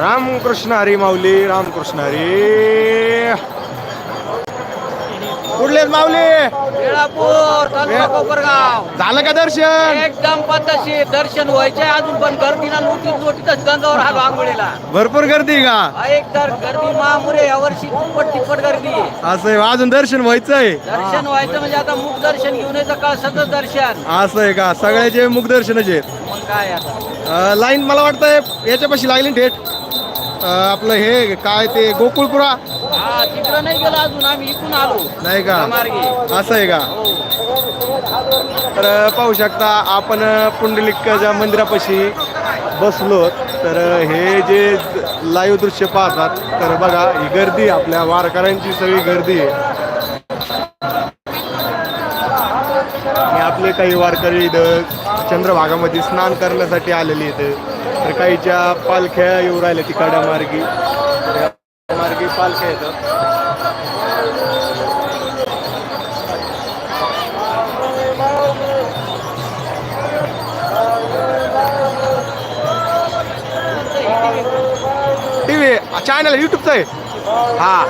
रामकृष्ण हरी माऊली रामकृष्ण हरी. कुठले माऊली. वेळापूर तालुका कोपरगाव. झालं का दर्शन? एकदम पद्धतशीर दर्शन व्हायचे. अजून पण गर्दीला नोटीस नोटीसच गंगावर आलो आंघोळीला. भरपूर गर्दी का? एक तर गर्दी महामुरे यावर्षी तिप्पट तिप्पट गर्दी. आहे. असं आहे, अजून दर्शन व्हायचंय? दर्शन व्हायचं म्हणजे आता मुख दर्शन घेऊन यायचं का सतत दर्शन? असं आहे का? सगळ्याचे मुखदर्शनच आहेत. मग काय आता? अं, लाईन मला वाटतंय याच्यापाशी लागली ना थेट. अं, आपलं हे काय ते गोकुळपुरा? हा तिकडं नाही गेलो अजून आम्ही आलो. नाही का? मार्गे. असं आहे का? हो तर पाहू शकता आपण पुंडलिकाच्या मंदिरापाशी बसलो तर हे जे लाईव्ह दृश्य पाहतात तर बघा ही गर्दी आपल्या वारकऱ्यांची सगळी गर्दी आहे. आपले काही वारकरी इथं चंद्रभागामध्ये स्नान करण्यासाठी आलेले इथं तर काहीच्या पालख्या येऊ राहिल्या या मार्गी. पालख्या येतात टी व्ही चॅनल यूट्यूबचं आहे. हा.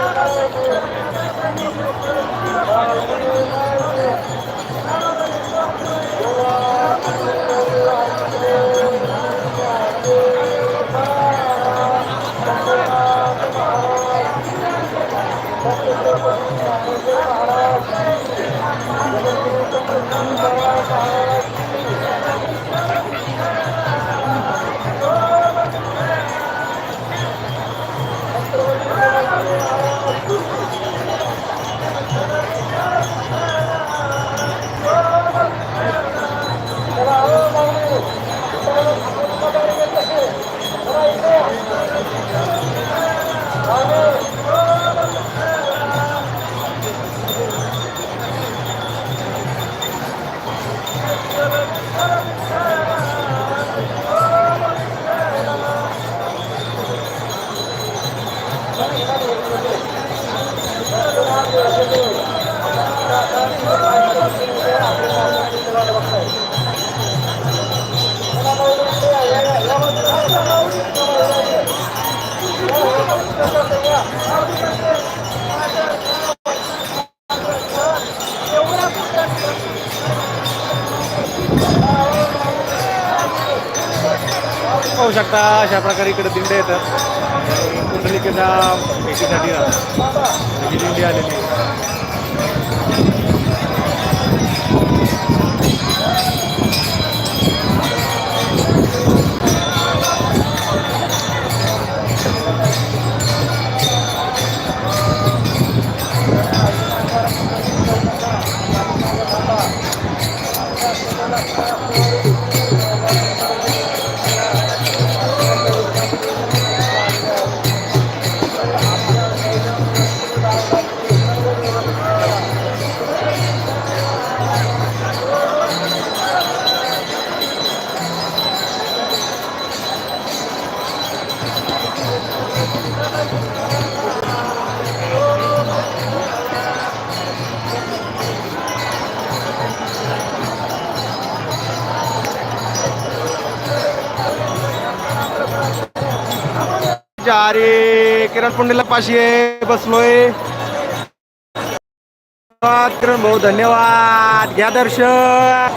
やったー! पाहू शकता अशा प्रकारे इकडे दिंडे येतात. कुंडलिकेच्या भेटीसाठी राहतात. दिंडी आलेली अरे किरण पुंडीला पाशी बसलोय. किरण भाऊ धन्यवाद. घ्या दर्शन.